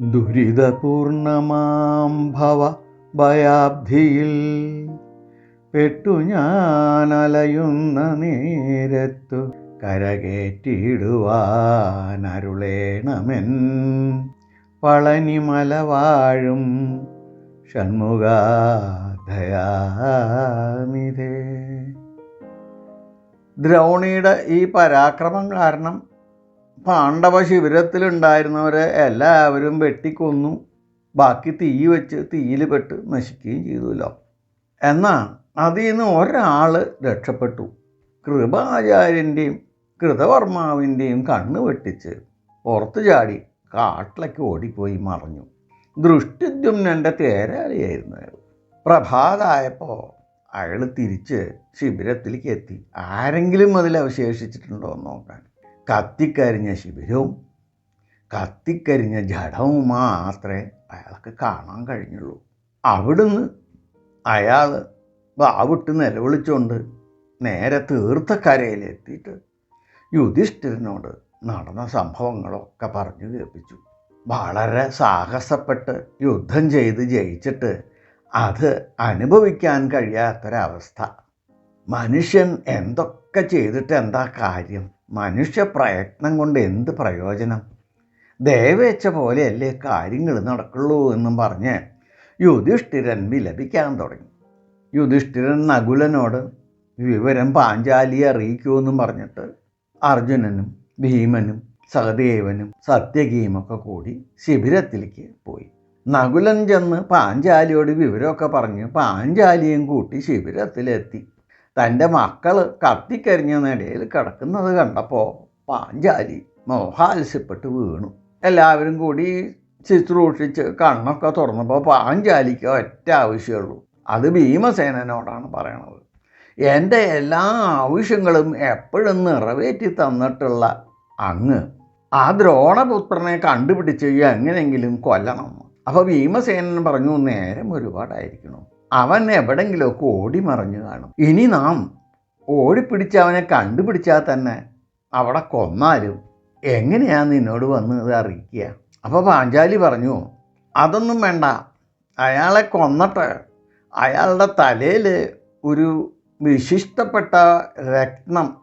ദുരിതപൂർണമാം ഭവ ഭയാബ്ധിയിൽ പെട്ടു ഞാനലയുന്ന നേരത്തു കരകേറ്റിയിടുവാനരുളേണമെൻ പളനിമല വാഴും ഷൺമുഖാധയാനിധേ ദ്രൗണിയുടെ ഈ പരാക്രമം കാരണം പാണ്ഡവ ശിബിരത്തിലുണ്ടായിരുന്നവരെ എല്ലാവരും വെട്ടിക്കൊന്നു. ബാക്കി തീ വെച്ച് തീയിൽ പെട്ട് നശിക്കുകയും ചെയ്തുല്ലോ എന്നാൽ അതിൽ നിന്ന് ഒരാൾ രക്ഷപ്പെട്ടു. കൃപാചാര്യന്റെയും കൃതവർമാവിന്റെയും കണ്ണ് വെട്ടിച്ച് പുറത്തു ചാടി കാട്ടിലേക്ക് ഓടിപ്പോയി മറഞ്ഞു. ദൃഷ്ടിദ്യുമ്നന്റെ തേരാളിയായിരുന്നു അയാൾ. പ്രഭാതായപ്പോൾ അയാൾ തിരിച്ച് ശിബിരത്തിലേക്ക് എത്തി. ആരെങ്കിലും അതിൽ അവശേഷിച്ചിട്ടുണ്ടോ എന്ന് നോക്കാൻ. കത്തിക്കരിഞ്ഞ ശിബിരവും കത്തിക്കരിഞ്ഞ ജഡവും മാത്രമേ അയാൾക്ക് കാണാൻ കഴിഞ്ഞുള്ളൂ. അവിടുന്ന് അയാൾ വാവിട്ട് നിലവിളിച്ചുകൊണ്ട് നേരെ തീർത്ഥക്കരയിലെത്തിയിട്ട് യുധിഷ്ഠിരനോട് നടന്ന സംഭവങ്ങളൊക്കെ പറഞ്ഞു കേൾപ്പിച്ചു. വളരെ സാഹസപ്പെട്ട് യുദ്ധം ചെയ്ത് ജയിച്ചിട്ട് അത് അനുഭവിക്കാൻ കഴിയാത്തൊരവസ്ഥ. മനുഷ്യൻ എന്തൊക്കെ ചെയ്തിട്ട് എന്താ കാര്യം? മനുഷ്യ പ്രയത്നം കൊണ്ട് എന്ത് പ്രയോജനം? ദേവേച്ച പോലെയല്ലേ കാര്യങ്ങൾ നടക്കുള്ളൂ എന്നും പറഞ്ഞ് യുധിഷ്ഠിരൻ വിലപിക്കാൻ തുടങ്ങി. യുധിഷ്ഠിരൻ നകുലനോട് വിവരം പാഞ്ചാലിയെ അറിയിക്കുമെന്നും പറഞ്ഞിട്ട് അർജുനനും ഭീമനും സഹദേവനും സത്യകീമൊക്കെ കൂടി ശിബിരത്തിലേക്ക് പോയി. നകുലൻ ചെന്ന് പാഞ്ചാലിയോട് വിവരമൊക്കെ പറഞ്ഞ് പാഞ്ചാലിയും കൂട്ടി ശിബിരത്തിലെത്തി. തന്റെ മക്കൾ കത്തിക്കരിഞ്ഞ നിലയിൽ കിടക്കുന്നത് കണ്ടപ്പോൾ പാഞ്ചാലി മോഹാത്സ്യപ്പെട്ട് വീണു. എല്ലാവരും കൂടി ശുശ്രൂഷിച്ച് കണ്ണൊക്കെ തുറന്നപ്പോൾ പാഞ്ചാലിക്ക് ഒറ്റ ആവശ്യമുള്ളൂ അത് ഭീമസേനോടാണ് പറയണത്. എന്റെ എല്ലാ ആവശ്യങ്ങളും എപ്പോഴും നിറവേറ്റി തന്നിട്ടുള്ള അങ്ങ് ആ ദ്രോണപുത്രനെ കണ്ടുപിടിച്ച് എങ്ങനെയെങ്കിലും കൊല്ലണം. അപ്പോൾ ഭീമസേനൻ പറഞ്ഞു നേരം ഒരുപാടായിരിക്കണം. അവൻ എവിടെങ്കിലുമൊക്കെ ഓടി മറിഞ്ഞു കാണും. ഇനി നാം ഓടിപ്പിടിച്ച് അവനെ കണ്ടുപിടിച്ചാൽ തന്നെ അവിടെ കൊന്നാലും എങ്ങനെയാണ് നിന്നോട് വന്ന് ഇത് അറിയിക്കുക? അപ്പോൾ പാഞ്ചാലി പറഞ്ഞു അതൊന്നും വേണ്ട. അയാളെ കൊന്നിട്ട് അയാളുടെ തലയിൽ ഒരു വിശിഷ്ടപ്പെട്ട രത്നം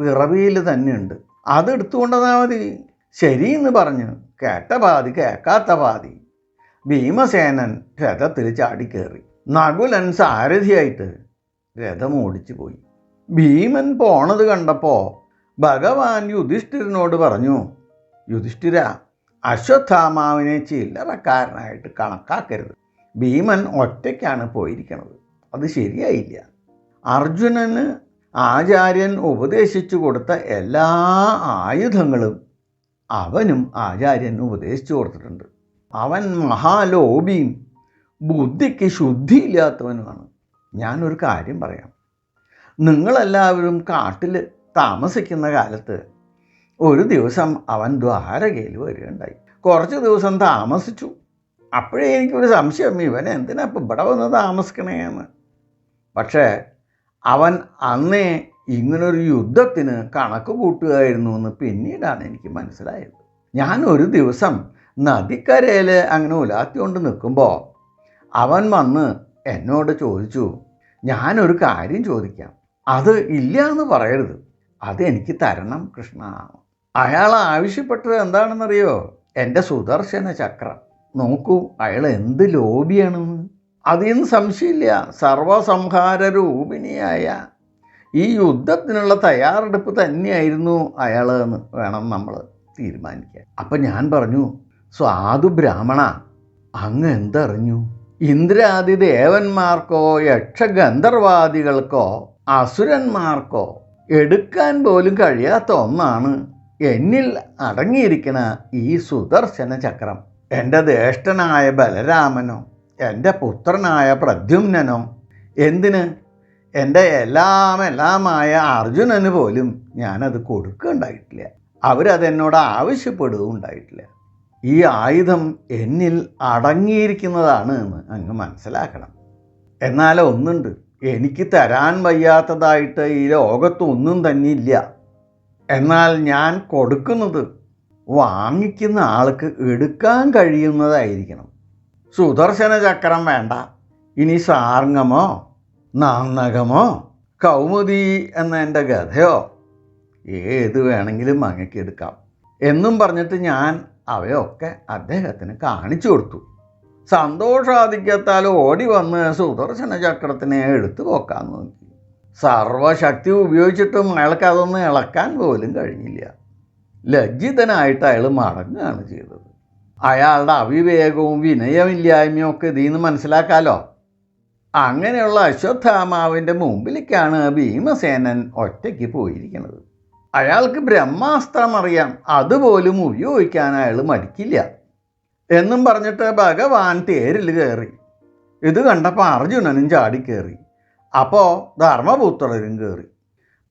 പിറവിയിൽ തന്നെയുണ്ട്. അത് എടുത്തുകൊണ്ടതാ മതി. ശരിയെന്ന് പറഞ്ഞു. കേട്ട പാതി കേൾക്കാത്ത പാതി. ഭീമസേനൻ രഥത്തിൽ ചാടിക്കേറി. നകുലൻ സാരഥിയായിട്ട് രഥം ഓടിച്ചു പോയി. ഭീമൻ പോണത് കണ്ടപ്പോൾ ഭഗവാൻ യുധിഷ്ഠിരനോട് പറഞ്ഞു യുധിഷ്ഠിര അശ്വത്ഥാമാവിനെ ചില്ലറക്കാരനായിട്ട് കണക്കാക്കരുത്. ഭീമൻ ഒറ്റയ്ക്കാണ് പോയിരിക്കുന്നത് അത് ശരിയായില്ല. അർജുനന് ആചാര്യൻ ഉപദേശിച്ചു കൊടുത്ത എല്ലാ ആയുധങ്ങളും അവനും ആചാര്യൻ ഉപദേശിച്ചു കൊടുത്തിട്ടുണ്ട്. അവൻ മഹാലോപിയും ബുദ്ധിക്ക് ശുദ്ധിയില്ലാത്തവനുമാണ്. ഞാനൊരു കാര്യം പറയാം. നിങ്ങളെല്ലാവരും കാട്ടിൽ താമസിക്കുന്ന കാലത്ത് ഒരു ദിവസം അവൻ ദ്വാരകയിൽ വരികയുണ്ടായി. കുറച്ച് ദിവസം താമസിച്ചു. അപ്പോഴേ എനിക്കൊരു സംശയം ഇവൻ എന്തിനാ ഇപ്പം ഇവിടെ വന്ന് താമസിക്കണേ എന്ന്. പക്ഷേ അവൻ അന്നേ ഇങ്ങനൊരു യുദ്ധത്തിന് കണക്ക് കൂട്ടുകയായിരുന്നു എന്ന് പിന്നീടാണ് എനിക്ക് മനസ്സിലായത്. ഞാൻ ഒരു ദിവസം നദിക്കരയിൽ അങ്ങനെ ഉലാത്തിക്കൊണ്ട് നിൽക്കുമ്പോൾ അവൻ വന്ന് എന്നോട് ചോദിച്ചു ഞാനൊരു കാര്യം ചോദിക്കാം. അത് ഇല്ല എന്ന് പറയരുത്. അത് എനിക്ക് തരണം കൃഷ്ണ. അയാൾ ആവശ്യപ്പെട്ടത് എന്താണെന്നറിയോ? എന്റെ സുദർശന ചക്രം. നോക്കൂ അയാൾ എന്ത് ലോബിയാണെന്ന്. അതിന് സംശയമില്ല. സർവസംഹാര രൂപിണിയായ ഈ യുദ്ധത്തിനുള്ള തയ്യാറെടുപ്പ് തന്നെയായിരുന്നു അയാൾ എന്ന് വേണം നമ്മൾ തീരുമാനിക്കാൻ. അപ്പം ഞാൻ പറഞ്ഞു സ്വാദു ബ്രാഹ്മണ അങ്ങ് എന്തറിഞ്ഞു? ഇന്ദ്രാദി ദേവന്മാർക്കോ യക്ഷഗന്ധർവാദികൾക്കോ അസുരന്മാർക്കോ എടുക്കാൻ പോലും കഴിയാത്ത ഒന്നാണ് എന്നിൽ അടങ്ങിയിരിക്കുന്ന ഈ സുദർശന ചക്രം. എന്റെ ജ്യേഷ്ഠനായ ബലരാമനോ എന്റെ പുത്രനായ പ്രദ്യുമ്നനോ എന്തിന്? എന്റെ എല്ലാം എല്ലാമായ അർജുനന് പോലും ഞാനത് കൊടുക്കുകയുണ്ടായിട്ടില്ല അവരതെന്നോട് ആവശ്യപ്പെടുകയും ഉണ്ടായിട്ടില്ല ഈ ആയുധം എന്നിൽ അടങ്ങിയിരിക്കുന്നതാണ് എന്ന് അങ്ങ് മനസ്സിലാക്കണം. എന്നാൽ ഒന്നുണ്ട്. എനിക്ക് തരാൻ വയ്യാത്തതായിട്ട് ഈ ലോകത്ത് ഒന്നും തന്നെ ഇല്ല. എന്നാൽ ഞാൻ കൊടുക്കുന്നത് വാങ്ങിക്കുന്ന ആൾക്ക് എടുക്കാൻ കഴിയുന്നതായിരിക്കണം. സുദർശന ചക്രം വേണ്ട. ഇനി സാർങ്ങമോ നാന്നകമോ കൗമുദി എന്ന എന്റെ ഗഥയോ ഏത് വേണമെങ്കിലും അങ്ങക്കെടുക്കാം എന്നും പറഞ്ഞിട്ട് ഞാൻ അവയൊക്കെ അദ്ദേഹത്തിന് കാണിച്ചു കൊടുത്തു. സന്തോഷാധിക്യത്താൽ ഓടി വന്ന് സുദർശന ചക്രത്തിനെ എടുത്തു പോക്കാൻ നോക്കി. സർവശക്തി ഉപയോഗിച്ചിട്ടും അയാൾക്ക് അതൊന്ന് ഇളക്കാൻ പോലും കഴിഞ്ഞില്ല. ലജ്ജിതനായിട്ട് അയാൾ മടങ്ങുകയാണ് ചെയ്തത്. അയാളുടെ അവിവേകവും വിനയമില്ലായ്മയും ഒക്കെ ഇതിൽ നിന്ന് മനസ്സിലാക്കാലോ? അങ്ങനെയുള്ള അശ്വത്ഥാമാവിന്റെ മുമ്പിലേക്കാണ് ഭീമസേനൻ ഒറ്റയ്ക്ക് പോയിരിക്കുന്നത്. അയാൾക്ക് ബ്രഹ്മാസ്ത്രം അറിയാം. അതുപോലും ഉപയോഗിക്കാൻ അയാൾ മടിക്കില്ല. എന്നും പറഞ്ഞിട്ട് ഭഗവാൻ തേരിൽ കയറി. ഇത് കണ്ടപ്പോൾ അർജുനനും ചാടിക്കയറി അപ്പോൾ ധർമ്മപുത്രരും കയറി.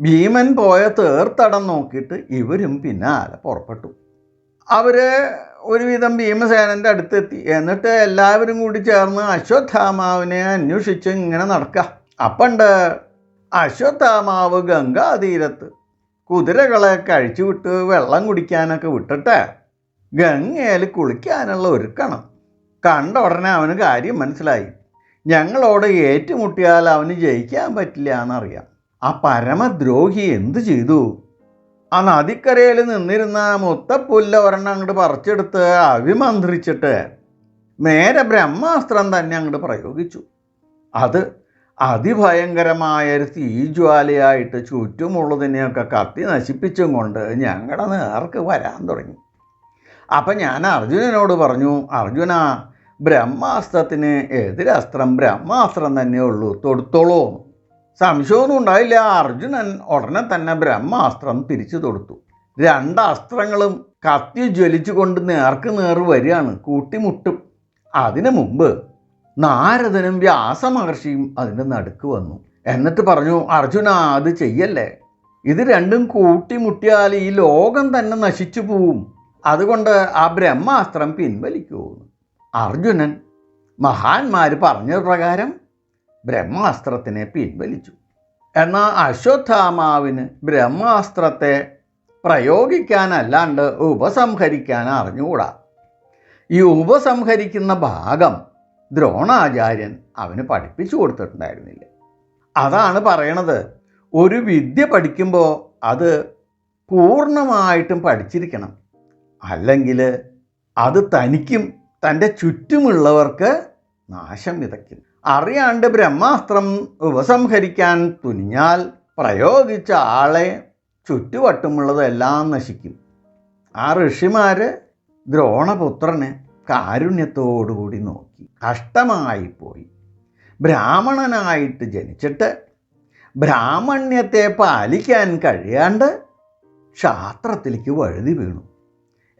ഭീമൻ പോയ തേർത്തടം നോക്കിയിട്ട് ഇവരും പിന്നാലെ പുറപ്പെട്ടു. അവർ ഒരുവിധം ഭീമസേനന്റെ അടുത്തെത്തി. എന്നിട്ട് എല്ലാവരും കൂടി ചേർന്ന് അശ്വത്ഥാമാവിനെ അന്വേഷിച്ച് ഇങ്ങനെ നടക്കുക അപ്പണ്ട് അശ്വത്ഥാമാവ് ഗംഗാതീരത്ത് കുതിരകളെ കഴിച്ചു വിട്ട് വെള്ളം കുടിക്കാനൊക്കെ വിട്ടിട്ട് ഗംഗയിൽ കുളിക്കാനുള്ള ഒരുക്കണം. കണ്ട ഉടനെ അവന് കാര്യം മനസ്സിലായി. ഞങ്ങളോട് ഏറ്റുമുട്ടിയാൽ അവന് ജയിക്കാൻ പറ്റില്ല എന്നറിയാം. ആ പരമദ്രോഹി എന്തു ചെയ്തു? ആ നദിക്കരയിൽ നിന്നിരുന്ന മുത്തപ്പുല്ല ഒരെണ്ണം അങ്ങോട്ട് പറിച്ചെടുത്ത് അഭിമന്ത്രിച്ചിട്ട് നേരെ ബ്രഹ്മാസ്ത്രം തന്നെ അങ്ങോട്ട് പ്രയോഗിച്ചു. അത് അതിഭയങ്കരമായ ഒരു തീജ്വാലയായിട്ട് ചുറ്റുമുള്ളതിനെയൊക്കെ കത്തി നശിപ്പിച്ചും കൊണ്ട് ഞങ്ങളുടെ നേർക്ക് വരാൻ തുടങ്ങി. അപ്പം ഞാൻ അർജുനനോട് പറഞ്ഞു അർജുന ബ്രഹ്മാസ്ത്രത്തിന് എതിരസ്ത്രം ബ്രഹ്മാസ്ത്രം തന്നെ ഉള്ളൂ തൊടുത്തോളൂ സംശയമൊന്നും ഉണ്ടായില്ല. അർജുനൻ ഉടനെ തന്നെ ബ്രഹ്മാസ്ത്രം തിരിച്ചു തൊടുത്തു. രണ്ട് അസ്ത്രങ്ങളും കത്തി ജ്വലിച്ചുകൊണ്ട് നേർക്ക് നേർ വരികയാണ് കൂട്ടിമുട്ടും. അതിനു മുമ്പ് നാരദനും വ്യാസമഹർഷിയും അതിന്റെ നടുക്ക് വന്നു. എന്നിട്ട് പറഞ്ഞു അർജുന അത് ചെയ്യല്ലേ? ഇത് രണ്ടും കൂട്ടിമുട്ടിയാൽ ഈ ലോകം തന്നെ നശിച്ചു പോവും. അതുകൊണ്ട് ആ ബ്രഹ്മാസ്ത്രം പിൻവലിക്കൂ. അർജുനൻ മഹാന്മാർ പറഞ്ഞ പ്രകാരം ബ്രഹ്മാസ്ത്രത്തിനെ പിൻവലിച്ചു. എന്നാൽ അശ്വത്ഥാമാവിന് ബ്രഹ്മാസ്ത്രത്തെ പ്രയോഗിക്കാനല്ലാണ്ട് ഉപസംഹരിക്കാൻ അറിഞ്ഞുകൂടാ? ഈ ഉപസംഹരിക്കുന്ന ഭാഗം ദ്രോണാചാര്യൻ അവന് പഠിപ്പിച്ചു കൊടുത്തിട്ടുണ്ടായിരുന്നില്ല. അതാണ് പറയണത്. ഒരു വിദ്യ പഠിക്കുമ്പോൾ അത് പൂർണമായിട്ടും പഠിച്ചിരിക്കണം. അല്ലെങ്കിൽ അത് തനിക്കും തന്റെ ചുറ്റുമുള്ളവർക്ക് നാശം വിതയ്ക്കും. അറിയാണ്ട് ബ്രഹ്മാസ്ത്രം ഉപസംഹരിക്കാൻ തുനിഞ്ഞാൽ പ്രയോഗിച്ച ആളെ ചുറ്റുവട്ടുമുള്ളതെല്ലാം നശിക്കും. ആ ഋഷിമാർ ദ്രോണപുത്രനെ കാരുണ്യത്തോടുകൂടി നോക്കി. കഷ്ടമായിപ്പോയി ബ്രാഹ്മണനായിട്ട് ജനിച്ചിട്ട് ബ്രാഹ്മണ്യത്തെ പാലിക്കാൻ കഴിയാണ്ട് ക്ഷാത്രത്തിലേക്ക് വഴുതി വീണു.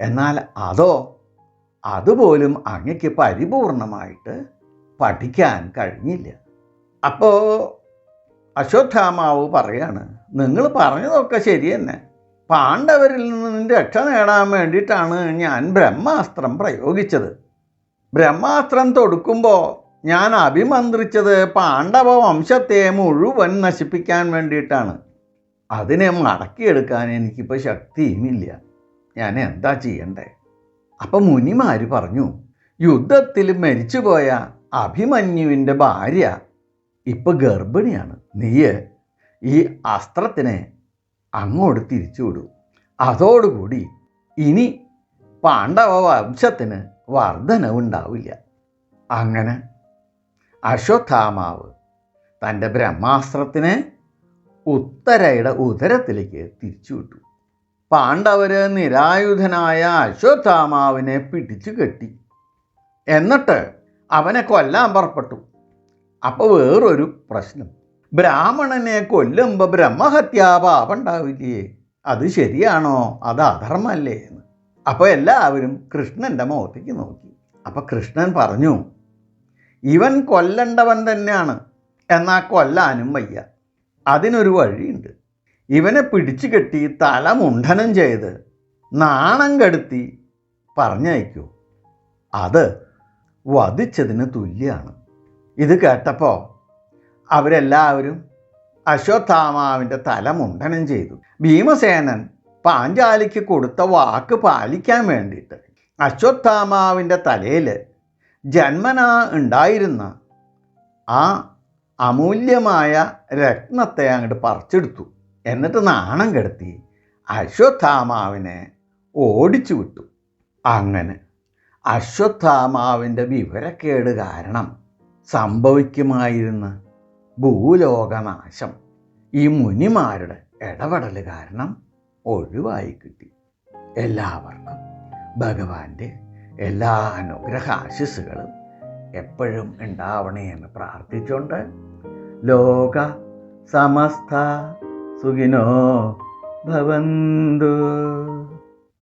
എന്നാൽ അതോ അതുപോലും അങ്ങയ്ക്ക് പരിപൂർണമായിട്ട് പഠിക്കാൻ കഴിഞ്ഞില്ല. അപ്പോൾ അശ്വത്ഥാമാവ് പറയാണ് നിങ്ങൾ പറഞ്ഞതൊക്കെ ശരി പാണ്ഡവരിൽ നിന്ന് രക്ഷ നേടാൻ വേണ്ടിയിട്ടാണ് ഞാൻ ബ്രഹ്മാസ്ത്രം പ്രയോഗിച്ചത്. ബ്രഹ്മാസ്ത്രം തൊടുക്കുമ്പോൾ ഞാൻ അഭിമന്ത്രിച്ചത് പാണ്ഡവ വംശത്തെ മുഴുവൻ നശിപ്പിക്കാൻ വേണ്ടിയിട്ടാണ്. അതിനെ മടക്കിയെടുക്കാൻ എനിക്കിപ്പോൾ ശക്തിയുമില്ല. ഞാൻ എന്താ ചെയ്യണ്ടേ? അപ്പം മുനിമാർ പറഞ്ഞു യുദ്ധത്തിൽ മരിച്ചുപോയ അഭിമന്യുവിന്റെ ഭാര്യ ഇപ്പം ഗർഭിണിയാണ്. നീയെ ഈ അസ്ത്രത്തിനെ അങ്ങോട്ട് തിരിച്ചു വിടും. അതോടുകൂടി ഇനി പാണ്ഡവ വംശത്തിന് വർധനവുണ്ടാവില്ല. അങ്ങനെ അശ്വത്ഥാമാവ് തന്റെ ബ്രഹ്മാസ്ത്രത്തിനെ ഉത്തരയുടെ ഉദരത്തിലേക്ക് തിരിച്ചുവിട്ടു പാണ്ഡവര് നിരായുധനായ അശ്വത്ഥാമാവിനെ പിടിച്ചു കെട്ടി. എന്നിട്ട് അവനെ കൊല്ലാൻ പുറപ്പെട്ടു. അപ്പോൾ വേറൊരു പ്രശ്നം. ബ്രാഹ്മണനെ കൊല്ലുമ്പോൾ ബ്രഹ്മഹത്യാപാപം ഉണ്ടാവില്ലേ അത് ശരിയാണോ? അത് അധർമ്മല്ലേ എന്ന്. അപ്പോൾ എല്ലാവരും കൃഷ്ണന്റെ മുഖത്തേക്ക് നോക്കി. അപ്പോൾ കൃഷ്ണൻ പറഞ്ഞു ഇവൻ കൊല്ലണ്ടവൻ തന്നെയാണ്. എന്നാൽ കൊല്ലാനും വയ്യ. അതിനൊരു വഴിയുണ്ട്. ഇവനെ പിടിച്ചു കെട്ടി തല മുണ്ഡനം ചെയ്ത് നാണം കെടുത്തി പറഞ്ഞയക്കൂ. അത് വധിച്ചതിന് തുല്യമാണ് ഇത് കേട്ടപ്പോൾ അവരെല്ലാവരും അശ്വത്ഥാമാവിന്റെ തല മുണ്ടനം ചെയ്തു. ഭീമസേനൻ പാഞ്ചാലിക്ക് കൊടുത്ത വാക്ക് പാലിക്കാൻ വേണ്ടിയിട്ട് അശ്വത്ഥാമാവിന്റെ തലയിൽ ജന്മനാ ഉണ്ടായിരുന്ന ആ അമൂല്യമായ രത്നത്തെ അങ്ങോട്ട് പറിച്ചെടുത്തു. എന്നിട്ട് നാണം കെടുത്തി അശ്വത്ഥാമാവിനെ ഓടിച്ചു വിട്ടു. അങ്ങനെ അശ്വത്ഥാമാവിന്റെ വിവരക്കേട് കാരണം സംഭവിക്കുമായിരുന്ന ഭൂലോകനാശം. ഈ മുനിമാരുടെ ഇടപെടൽ കാരണം ഒഴിവായി കിട്ടി. എല്ലാവർക്കും ഭഗവാന്റെ എല്ലാ അനുഗ്രഹ ആശിസ്സുകളും എപ്പോഴും ഉണ്ടാവണേ എന്ന് പ്രാർത്ഥിച്ചുകൊണ്ട് ലോക സമസ്ത സുഖിനോ ഭവന്തു.